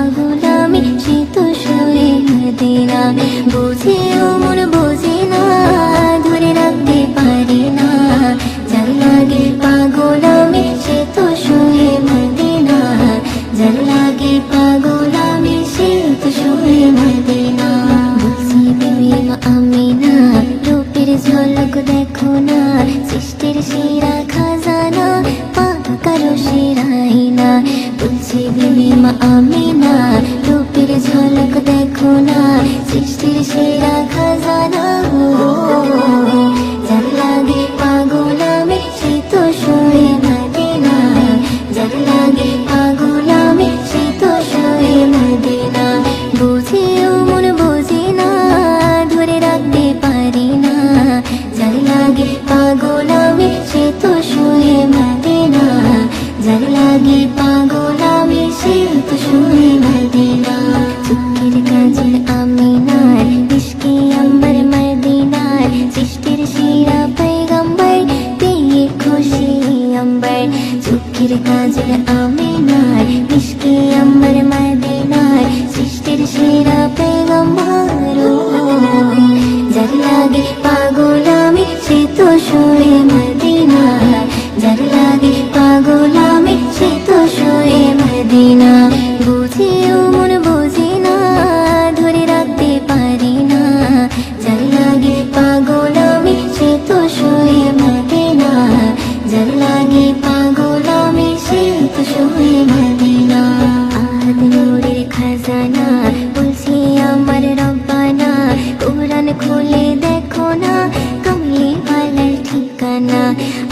আগুন আমি শীত সুরে দিলাম বুঝেও মন বোঝে না, ধরে রাখতে পারি না। জান লাগে পাগল আমি শীত সুরে মদিনা জান লাগে পাগল শীত সুরে মদিনা বুঝি প্রেম আমি না, রূপের ঝলক দেখো না। সৃষ্টির শিরা খাজানা, পাক কারও শিরাই না। বুঝি প্রেম আমি পলক দেখো না সৃষ্টির সেরা খাজানা আজকের কাজে আমি নাই মিষ্টি আমার মায়ের down